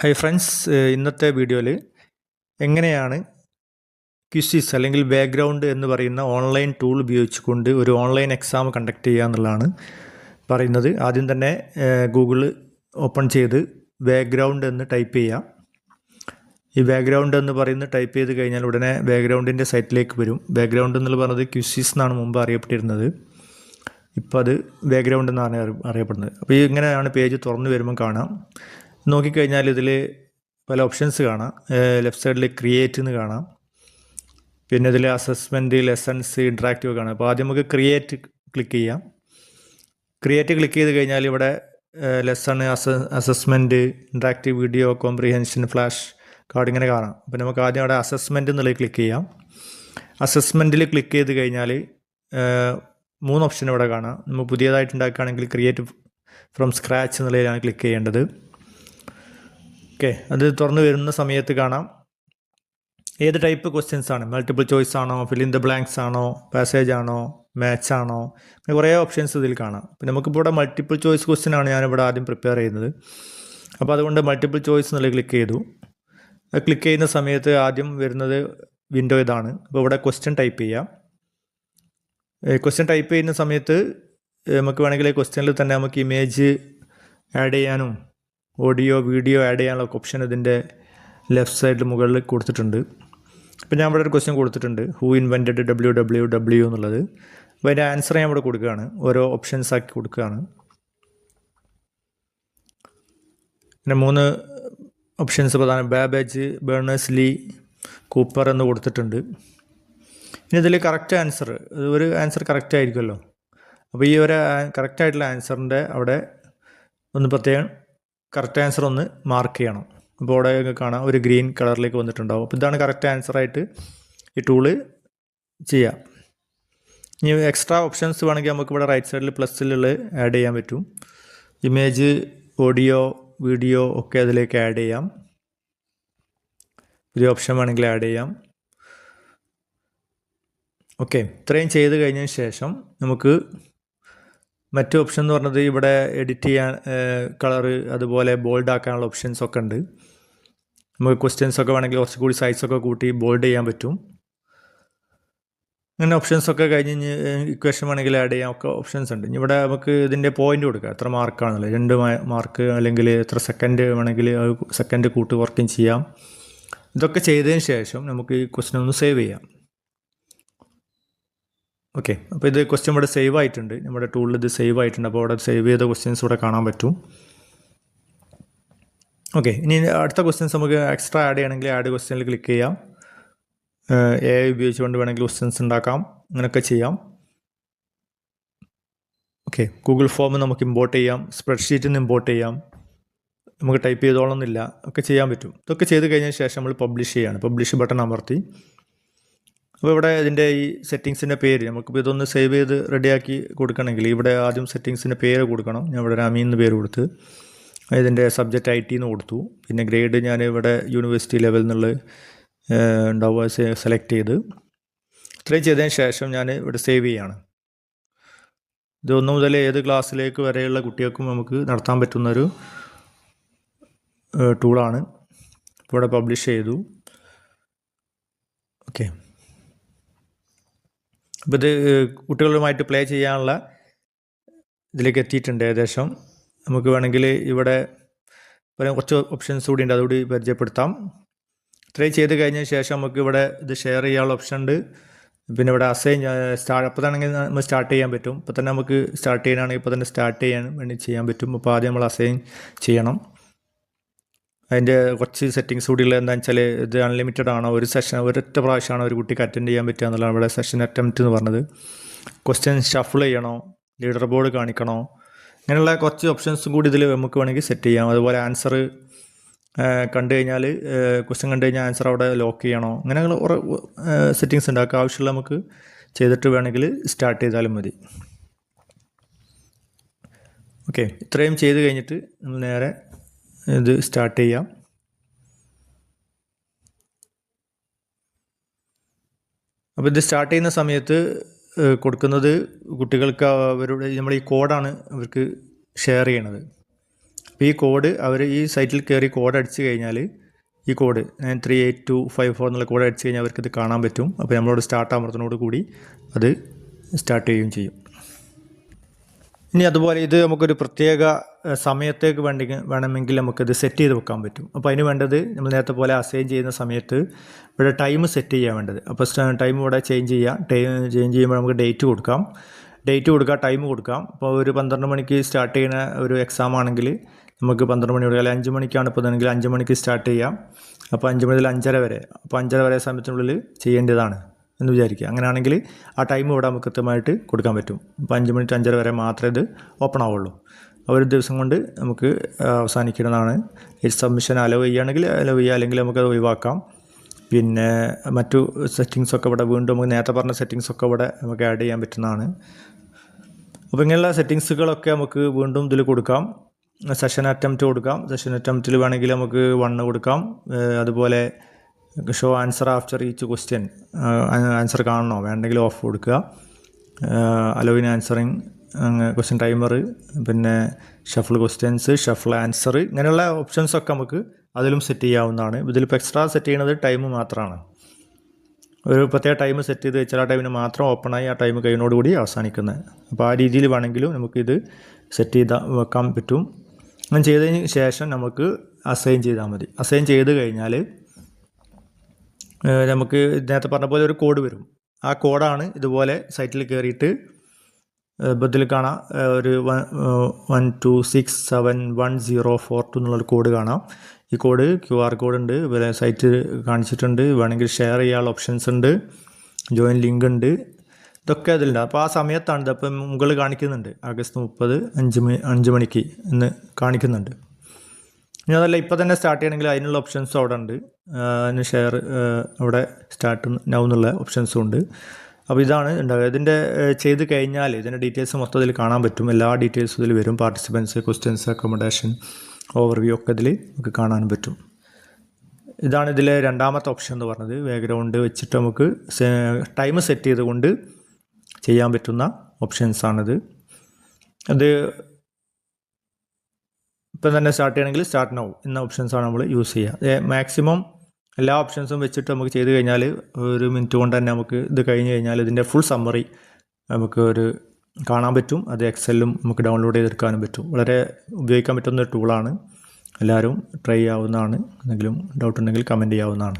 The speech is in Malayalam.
ഹൈ ഫ്രണ്ട്സ് ഇന്നത്തെ വീഡിയോയിൽ എങ്ങനെയാണ് ക്വിസിസ് അല്ലെങ്കിൽ ബാക്ക്ഗ്രൗണ്ട് എന്ന് പറയുന്ന ഓൺലൈൻ ടൂൾ ഉപയോഗിച്ചുകൊണ്ട് ഒരു ഓൺലൈൻ എക്സാം കണ്ടക്ട് ചെയ്യുക എന്നുള്ളതാണ് പറയുന്നത്. ആദ്യം തന്നെ ഗൂഗിൾ ഓപ്പൺ ചെയ്ത് ബാക്ക്ഗ്രൗണ്ട് എന്ന് ടൈപ്പ് ചെയ്യുക ഈ ബാക്ക്ഗ്രൗണ്ട് എന്ന് പറയുന്നത് ടൈപ്പ് ചെയ്ത് കഴിഞ്ഞാൽ ഉടനെ ബാക്ക്ഗ്രൗണ്ടിന്റെ സൈറ്റിലേക്ക് വരും. ബാക്ക്ഗ്രൗണ്ട് എന്നുള്ള പറഞ്ഞത് ക്യുസിസ് എന്നാണ് മുമ്പ് അറിയപ്പെട്ടിരുന്നത്. ഇപ്പോൾ അത് ബാക്ക്ഗ്രൗണ്ട് എന്നാണ് അറി- അറിയപ്പെടുന്നത്. അപ്പോൾ ഈ ഇങ്ങനെയാണ് പേജ് തുറന്നു വരുമ്പോൾ കാണാം. നോക്കിക്കഴിഞ്ഞാൽ ഇതിൽ പല ഓപ്ഷൻസ് കാണാം. ലെഫ്റ്റ് സൈഡിൽ ക്രിയേറ്റ് എന്ന് കാണാം. പിന്നെ ഇതിൽ അസസ്മെന്റ് ലെസൺസ് ഇൻട്രാക്റ്റീവ് കാണാം. അപ്പോൾ ആദ്യം നമുക്ക് ക്രിയേറ്റ് ക്ലിക്ക് ചെയ്യാം. ക്രിയേറ്റ് ക്ലിക്ക് ചെയ്ത് കഴിഞ്ഞാൽ ഇവിടെ ലെസൺ അസ assessment interactive video comprehension flash card ഇങ്ങനെ കാണാം. അപ്പോൾ നമുക്ക് ആദ്യം അവിടെ അസസ്മെന്റ് എന്നുള്ളത് ക്ലിക്ക് ചെയ്യാം. അസസ്മെന്റിൽ ക്ലിക്ക് ചെയ്ത് കഴിഞ്ഞാൽ മൂന്ന് ഓപ്ഷൻ ഇവിടെ കാണാം. നമുക്ക് പുതിയതായിട്ട് ഉണ്ടാക്കുകയാണെങ്കിൽ ക്രിയേറ്റ് ഫ്രം സ്ക്രാച്ച് എന്നുള്ളതിലാണ് ക്ലിക്ക് ചെയ്യേണ്ടത്. ഓക്കെ അത് തുറന്നു വരുന്ന സമയത്ത് കാണാം. ഏത് ടൈപ്പ് ക്വസ്റ്റ്യൻസ് ആണ്? മൾട്ടിപ്പിൾ ചോയ്സ് ആണോ? ഫിൽ ഇൻ ദ ബ്ലാങ്ക്സ് ആണോ? പാസേജ് ആണോ? മാച്ച് ആണോ? അങ്ങനെ കുറേ ഓപ്ഷൻസ് ഇതിൽ കാണാം. അപ്പോൾ നമുക്കിപ്പോൾ ഇവിടെ മൾട്ടിപ്പിൾ ചോയ്സ് ക്വസ്റ്റ്യൻ ആണ് ഞാനിവിടെ ആദ്യം പ്രിപ്പയർ ചെയ്യുന്നത്. അപ്പോൾ അതുകൊണ്ട് മൾട്ടിപ്പിൾ ചോയ്സ് എന്നുള്ള ക്ലിക്ക് ചെയ്തു. ക്ലിക്ക് ചെയ്യുന്ന സമയത്ത് ആദ്യം വരുന്നത് വിൻഡോ ഇതാണ്. അപ്പോൾ ഇവിടെ ക്വസ്റ്റ്യൻ ടൈപ്പ് ചെയ്യാം. ക്വസ്റ്റ്യൻ ടൈപ്പ് ചെയ്യുന്ന സമയത്ത് നമുക്ക് വേണമെങ്കിൽ ക്വസ്റ്റ്യനിൽ തന്നെ നമുക്ക് ഇമേജ് ആഡ് ചെയ്യാനും ഓഡിയോ വീഡിയോ ആഡ് ചെയ്യാനുള്ള ഓപ്ഷൻ ഇതിന്റെ ലെഫ്റ്റ് സൈഡിൽ മുകളിൽ കൊടുത്തിട്ടുണ്ട്. അപ്പോൾ ഞാൻ ഇവിടെ ഒരു ക്വസ്റ്റ്യൻ കൊടുത്തിട്ടുണ്ട്. Who invented W W W എന്നുള്ളത്. അപ്പോൾ അതിന്റെ ആൻസർ ഞാൻ ഇവിടെ കൊടുക്കുകയാണ്. ഓരോ ഓപ്ഷൻസ് ആക്കി കൊടുക്കുകയാണ്. പിന്നെ മൂന്ന് ഓപ്ഷൻസ് പ്രധാന ബാബേജ് ബേണേഴ്സ് ലീ കൂപ്പർ എന്ന് കൊടുത്തിട്ടുണ്ട്. ഇനി ഇതിൽ കറക്റ്റ് ആൻസർ ഒരു ആൻസർ കറക്റ്റ് ആയിരിക്കുമല്ലോ. അപ്പോൾ ഈ ഒരു കറക്റ്റ് ആയിട്ടുള്ള ആൻസറിന്റെ അവിടെ ഒന്ന് പ്രത്യേകം കറക്റ്റ് ആൻസർ ഒന്ന് മാർക്ക് ചെയ്യണം. അപ്പോൾ അവിടെ കാണാം ഒരു ഗ്രീൻ കളറിലേക്ക് വന്നിട്ടുണ്ടാവും. അപ്പോൾ ഇതാണ് കറക്റ്റ് ആൻസറായിട്ട് ഈ ടൂൾ ചെയ്യാം. ഇനി എക്സ്ട്രാ ഓപ്ഷൻസ് വേണമെങ്കിൽ നമുക്ക് ഇവിടെ റൈറ്റ് സൈഡിൽ പ്ലസ്സിലുള്ള ആഡ് ചെയ്യാൻ പറ്റും. ഇമേജ് ഓഡിയോ വീഡിയോ ഒക്കെ അതിലേക്ക് ആഡ് ചെയ്യാം. പുതിയ ഓപ്ഷൻ വേണമെങ്കിൽ ആഡ് ചെയ്യാം. ഓക്കെ ഇത്രയും ചെയ്ത് കഴിഞ്ഞതിന് ശേഷം നമുക്ക് മറ്റു ഓപ്ഷൻ എന്ന് പറഞ്ഞത് ഇവിടെ എഡിറ്റ് ചെയ്യാൻ കളറ് അതുപോലെ ബോൾഡ് ആക്കാനുള്ള ഓപ്ഷൻസ് ഒക്കെ ഉണ്ട്. നമുക്ക് ക്വസ്റ്റ്യൻസ് ഒക്കെ വേണമെങ്കിൽ കുറച്ച് കൂടി സൈസൊക്കെ കൂട്ടി ബോൾഡ് ചെയ്യാൻ പറ്റും. അങ്ങനെ ഓപ്ഷൻസ് ഒക്കെ കഴിഞ്ഞ് ഇക്വേഷൻ വേണമെങ്കിൽ ആഡ് ചെയ്യാം ഒക്കെ ഓപ്ഷൻസ് ഉണ്ട്. ഇവിടെ നമുക്ക് ഇതിന്റെ പോയിന്റ് കൊടുക്കുക എത്ര മാർക്കാണല്ലോ രണ്ട് മാർക്ക് അല്ലെങ്കിൽ എത്ര സെക്കൻഡ് വേണമെങ്കിൽ സെക്കൻഡ് കൂട്ടി വർക്കിംഗ് ചെയ്യാം. ഇതൊക്കെ ചെയ്തതിന് ശേഷം നമുക്ക് ഈ ക്വസ്റ്റ്യൻ ഒന്ന് സേവ് ചെയ്യാം. ഓക്കെ അപ്പോൾ ഇത് ക്വസ്റ്റ്യൻ ഇവിടെ സേവ് ആയിട്ടുണ്ട്. നമ്മുടെ ടൂളിൽ ഇത് സേവ് ആയിട്ടുണ്ട്. അപ്പോൾ അവിടെ സേവ് ചെയ്ത ക്വസ്റ്റ്യൻസ് ഇവിടെ കാണാൻ പറ്റും. ഓക്കെ ഇനി അടുത്ത ക്വസ്റ്റ്യൻസ് നമുക്ക് എക്സ്ട്രാ ആഡ് ചെയ്യണമെങ്കിൽ ആഡ് ക്വസ്റ്റ്യനിൽ ക്ലിക്ക് ചെയ്യാം. എ ഉപയോഗിച്ചുകൊണ്ട് വേണമെങ്കിൽ ക്വസ്റ്റ്യൻസ് ഉണ്ടാക്കാം. അങ്ങനെയൊക്കെ ചെയ്യാം. ഓക്കെ ഗൂഗിൾ ഫോം നമുക്ക് ഇമ്പോർട്ട് ചെയ്യാം. സ്പ്രെഡ്ഷീറ്റിൽ നിന്ന് ഇമ്പോർട്ട് ചെയ്യാം. നമുക്ക് ടൈപ്പ് ചെയ്തോളന്നില്ല ഒക്കെ ചെയ്യാൻ പറ്റും. ഇതൊക്കെ ചെയ്ത് കഴിഞ്ഞ ശേഷം നമ്മൾ പബ്ലിഷ് ചെയ്യാണ്. പബ്ലിഷ് ബട്ടൺ അമർത്തി. അപ്പോൾ ഇവിടെ ഇതിന്റെ ഈ സെറ്റിങ്സിന്റെ പേര് നമുക്കിപ്പോൾ ഇതൊന്ന് സേവ് ചെയ്ത് റെഡിയാക്കി കൊടുക്കണമെങ്കിൽ ഇവിടെ ആദ്യം സെറ്റിങ്സിന്റെ പേര് കൊടുക്കണം. ഞാൻ ഇവിടെ രാമി എന്ന് പേര് കൊടുത്ത് ഇതിന്റെ സബ്ജക്റ്റ് ഐ ടി എന്ന് കൊടുത്തു. പിന്നെ ഗ്രേഡ് ഞാൻ ഇവിടെ യൂണിവേഴ്സിറ്റി ലെവൽ എന്നുള്ള ഉണ്ടാവുക സെലക്ട് ചെയ്ത്. ഇത്രയും ചെയ്തതിന് ശേഷം ഞാൻ ഇവിടെ സേവ് ചെയ്യാണ്. ഇത് ഒന്നു മുതൽ ഏത് ക്ലാസ്സിലേക്ക് വരെയുള്ള കുട്ടികൾക്കും നമുക്ക് നടത്താൻ പറ്റുന്നൊരു ടൂളാണ് ഇപ്പോൾ ഇവിടെ പബ്ലിഷ് ചെയ്തു. ഓക്കെ ഇത് കുട്ടികളുമായിട്ട് പ്ലേ ചെയ്യാനുള്ള ഇതിലേക്ക് എത്തിയിട്ടുണ്ട് ഏകദേശം. നമുക്ക് വേണമെങ്കിൽ ഇവിടെ കുറച്ച് ഓപ്ഷൻസ് കൂടി ഉണ്ട് അതുകൂടി പരിചയപ്പെടുത്താം. ഇത്രയും ചെയ്ത് കഴിഞ്ഞ ശേഷം നമുക്ക് ഇവിടെ ഇത് ഷെയർ ചെയ്യാനുള്ള ഓപ്ഷൻ ഉണ്ട്. പിന്നെ ഇവിടെ അസൈൻ സ്റ്റാർട്ട് അപ്പോൾ തന്നെ നമ്മൾ സ്റ്റാർട്ട് ചെയ്യാൻ പറ്റും. ഇപ്പോൾ തന്നെ നമുക്ക് സ്റ്റാർട്ട് ചെയ്യാനാണെങ്കിൽ ഇപ്പോൾ തന്നെ സ്റ്റാർട്ട് ചെയ്യാൻ വേണ്ടി ചെയ്യാൻ പറ്റും. അപ്പോൾ ആദ്യം നമ്മൾ അസൈൻ ചെയ്യണം. അതിന്റെ കുറച്ച് സെറ്റിങ്സ് കൂടി ഉള്ളത് എന്താണെന്ന് വെച്ചാൽ ഇത് അൺലിമിറ്റഡ് ആണോ? ഒരു സെഷൻ ഒരൊറ്റ പ്രാവശ്യമാണോ ഒരു കുട്ടിക്ക് അറ്റൻഡ് ചെയ്യാൻ പറ്റുക എന്നുള്ളതാണ് ഇവിടെ സെഷൻ അറ്റംപ്റ്റ് എന്ന് പറഞ്ഞത്. ക്വസ്റ്റ്യൻ ഷഫിൾ ചെയ്യണോ? ലീഡർ ബോർഡ് കാണിക്കണോ? അങ്ങനെയുള്ള കുറച്ച് ഓപ്ഷൻസും കൂടി ഇതിൽ നമുക്ക് വേണമെങ്കിൽ സെറ്റ് ചെയ്യാം. അതുപോലെ ആൻസർ കണ്ടു കഴിഞ്ഞാൽ ക്വസ്റ്റ്യൻ കണ്ടു കഴിഞ്ഞാൽ ആൻസർ അവിടെ ലോക്ക് ചെയ്യണോ? അങ്ങനെയുള്ള കുറേ സെറ്റിങ്സ് ഉണ്ട്. അതൊക്കെ ആവശ്യമുള്ള നമുക്ക് ചെയ്തിട്ട് വേണമെങ്കിൽ സ്റ്റാർട്ട് ചെയ്താലും മതി. ഓക്കെ ഇത്രയും ചെയ്ത് കഴിഞ്ഞിട്ട് നമ്മൾ നേരെ ഇത് സ്റ്റാർട്ട് ചെയ്യാം. അപ്പോൾ ഇത് സ്റ്റാർട്ട് ചെയ്യുന്ന സമയത്ത് കൊടുക്കുന്നത് കുട്ടികൾക്ക് അവരുടെ നമ്മൾ ഈ കോഡാണ് അവർക്ക് ഷെയർ ചെയ്യണത്. അപ്പോൾ ഈ കോഡ് അവർ ഈ സൈറ്റിൽ കയറി കോഡ് അടിച്ച് കഴിഞ്ഞാൽ ഈ code nine three eight two five four എന്നുള്ള കോഡ് അടിച്ച് കഴിഞ്ഞാൽ അവർക്ക് ഇത് കാണാൻ പറ്റും. അപ്പോൾ നമ്മളോട് സ്റ്റാർട്ട് അമർത്തുന്നതോട് കൂടി അത് സ്റ്റാർട്ട് ചെയ്യുകയും ചെയ്യും. ഇനി അതുപോലെ ഇത് നമുക്കൊരു പ്രത്യേക സമയത്തേക്ക് വേണ്ടി വേണമെങ്കിൽ നമുക്കിത് സെറ്റ് ചെയ്ത് വെക്കാൻ പറ്റും. അപ്പോൾ അതിന് വേണ്ടത് നമ്മൾ നേരത്തെ പോലെ അസൈൻ ചെയ്യുന്ന സമയത്ത് ഇവിടെ ടൈം സെറ്റ് ചെയ്യാൻ വേണ്ടത്. അപ്പോൾ ടൈം ഇവിടെ ചേഞ്ച് ചെയ്യാം. ടൈം ചേഞ്ച് ചെയ്യുമ്പോൾ നമുക്ക് ഡേറ്റ് കൊടുക്കാം. ഡേറ്റ് കൊടുക്കാം ടൈം കൊടുക്കാം. അപ്പോൾ ഒരു പന്ത്രണ്ട് മണിക്ക് സ്റ്റാർട്ട് ചെയ്യുന്ന ഒരു എക്സാം ആണെങ്കിൽ നമുക്ക് പന്ത്രണ്ട് മണി അല്ലെങ്കിൽ അഞ്ച് മണിക്കാണ് ഇപ്പോൾ ഇതെങ്കിൽ അഞ്ച് മണിക്ക് സ്റ്റാർട്ട് ചെയ്യാം. അപ്പോൾ അഞ്ച് മണി മുതൽ അഞ്ചര വരെ. അപ്പോൾ അഞ്ചര വരെ സമയത്തിനുള്ളിൽ ചെയ്യേണ്ടതാണ്. എന്ന് വിചാരിക്കുക. അങ്ങനെയാണെങ്കിൽ ആ ടൈം ഇവിടെ നമുക്ക് കൃത്യമായിട്ട് കൊടുക്കാൻ പറ്റും. അപ്പോൾ അഞ്ച് മിനിറ്റ് അഞ്ചര വരെ മാത്രമേ ഇത് ഓപ്പൺ ആവുള്ളൂ. ഒരു ദിവസം കൊണ്ട് നമുക്ക് അവസാനിക്കുന്നതാണ്. ഈ സബ്മിഷൻ അലവ് ചെയ്യുകയാണെങ്കിൽ അലവ് ചെയ്യുക. അല്ലെങ്കിൽ നമുക്കത് ഒഴിവാക്കാം. പിന്നെ മറ്റു സെറ്റിങ്സൊക്കെ ഇവിടെ വീണ്ടും നമുക്ക് നേരത്തെ പറഞ്ഞ സെറ്റിങ്സൊക്കെ ഇവിടെ നമുക്ക് ആഡ് ചെയ്യാൻ പറ്റുന്നതാണ്. അപ്പോൾ ഇങ്ങനെയുള്ള സെറ്റിങ്സുകളൊക്കെ നമുക്ക് വീണ്ടും ഇതിൽ കൊടുക്കാം. സെഷൻ അറ്റംപ്റ്റ് കൊടുക്കാം. സെഷൻ അറ്റംപ്റ്റിൽ വേണമെങ്കിൽ നമുക്ക് വണ്ണ് കൊടുക്കാം. അതുപോലെ show answer after each question answer കാണണോ? വേണ്ടെങ്കിൽ ഓഫ് കൊടുക്കുക. അലോവിൻ ആൻസറിങ് ക്വസ്റ്റ്യൻ ടൈമർ പിന്നെ ഷഫിൾ ക്വസ്റ്റ്യൻസ് ഷഫിൾ ആൻസർ ഇങ്ങനെയുള്ള ഓപ്ഷൻസ് ഒക്കെ നമുക്ക് അതിലും സെറ്റ് ചെയ്യാവുന്നതാണ്. ഇതിലിപ്പോൾ എക്സ്ട്രാ സെറ്റ് ചെയ്യുന്നത് ടൈം മാത്രമാണ് ഒരു പ്രത്യേക ടൈം സെറ്റ് ചെയ്ത് വെച്ചാൽ ആ ടൈമിന് മാത്രം ഓപ്പണായി ആ ടൈം കഴിഞ്ഞോടുകൂടി അവസാനിക്കുന്നത് അപ്പോൾ ആ രീതിയിൽ വേണമെങ്കിലും നമുക്കിത് സെറ്റ് ചെയ്ത് വെക്കാൻ പറ്റും. അങ്ങനെ ചെയ്തതിന് ശേഷം നമുക്ക് അസൈൻ ചെയ്താൽ മതി. അസൈൻ ചെയ്ത് കഴിഞ്ഞാൽ നമുക്ക് നേരത്തെ പറഞ്ഞ പോലെ ഒരു കോഡ് വരും. ആ കോഡാണ് ഇതുപോലെ സൈറ്റിൽ കയറിയിട്ട് ഇതിൽ കാണാം. ഒരു one one two six seven one zero four two എന്നുള്ളൊരു കോഡ് കാണാം. ഈ കോഡ് ക്യു ആർ കോഡ് ഉണ്ട്. ഇവരെ സൈറ്റ് കാണിച്ചിട്ടുണ്ട്. വേണമെങ്കിൽ ഷെയർ ചെയ്യാനുള്ള ഓപ്ഷൻസ് ഉണ്ട്. ജോയിൻ ലിങ്ക് ഉണ്ട്. ഇതൊക്കെ അതിലുണ്ട് അപ്പോൾ ആ സമയത്താണ് ഇതപ്പം മുകളിൽ കാണിക്കുന്നുണ്ട്. ആഗസ്റ്റ് മുപ്പത് അഞ്ച് അഞ്ച് മണിക്ക് എന്ന് കാണിക്കുന്നുണ്ട്. ഇനി അതല്ല തന്നെ സ്റ്റാർട്ട് ചെയ്യണമെങ്കിൽ അതിനുള്ള ഓപ്ഷൻസ് അവിടെ ഉണ്ട് അതിന് ഷെയർ അവിടെ സ്റ്റാർട്ട് നൗ എന്നുള്ള ഓപ്ഷൻസും ഉണ്ട്. അപ്പോൾ ഇതാണ് ഉണ്ടാവുക. ഇതിന്റെ ചെയ്ത് കഴിഞ്ഞാൽ ഇതിന്റെ ഡീറ്റെയിൽസ് മൊത്തത്തിൽ കാണാൻ പറ്റും. എല്ലാ ഡീറ്റെയിൽസും ഇതിൽ വരും. പാർട്ടിസിപ്പൻസ് ക്വസ്റ്റ്യൻസ് അക്കോമഡേഷൻ ഓവർവ്യൂ ഒക്കെ ഇതിൽ നമുക്ക് കാണാൻ പറ്റും. ഇതാണ് ഇതിലെ രണ്ടാമത്തെ ഓപ്ഷൻ എന്ന് പറഞ്ഞത്. ബാക്ക്ഗ്രൗണ്ട് വെച്ചിട്ട് നമുക്ക് ടൈം സെറ്റ് ചെയ്തുകൊണ്ട് ചെയ്യാൻ പറ്റുന്ന ഓപ്ഷൻസാണിത് അത് ഇപ്പം തന്നെ സ്റ്റാർട്ട് ചെയ്യണമെങ്കിൽ സ്റ്റാർട്ട് നൗ എന്ന ഓപ്ഷൻസാണ് നമ്മൾ യൂസ് ചെയ്യുക. മാക്സിമം എല്ലാ ഓപ്ഷൻസും വെച്ചിട്ട് നമുക്ക് ചെയ്ത് കഴിഞ്ഞാൽ ഒരു മിനിറ്റ് കൊണ്ട് തന്നെ നമുക്ക് ഇത് കഴിഞ്ഞ് കഴിഞ്ഞാൽ ഇതിന്റെ ഫുൾ സമ്മറി നമുക്ക് ഒരു കാണാൻ പറ്റും. അത് എക്സലും നമുക്ക് ഡൗൺലോഡ് ചെയ്തെടുക്കാനും പറ്റും. വളരെ ഉപയോഗിക്കാൻ പറ്റുന്ന ഒരു ടൂളാണ് എല്ലാവരും ട്രൈ ചെയ്യാവുന്നതാണ്. എന്തെങ്കിലും ഡൗട്ട് ഉണ്ടെങ്കിൽ കമന്റ് ചെയ്യാവുന്നതാണ്.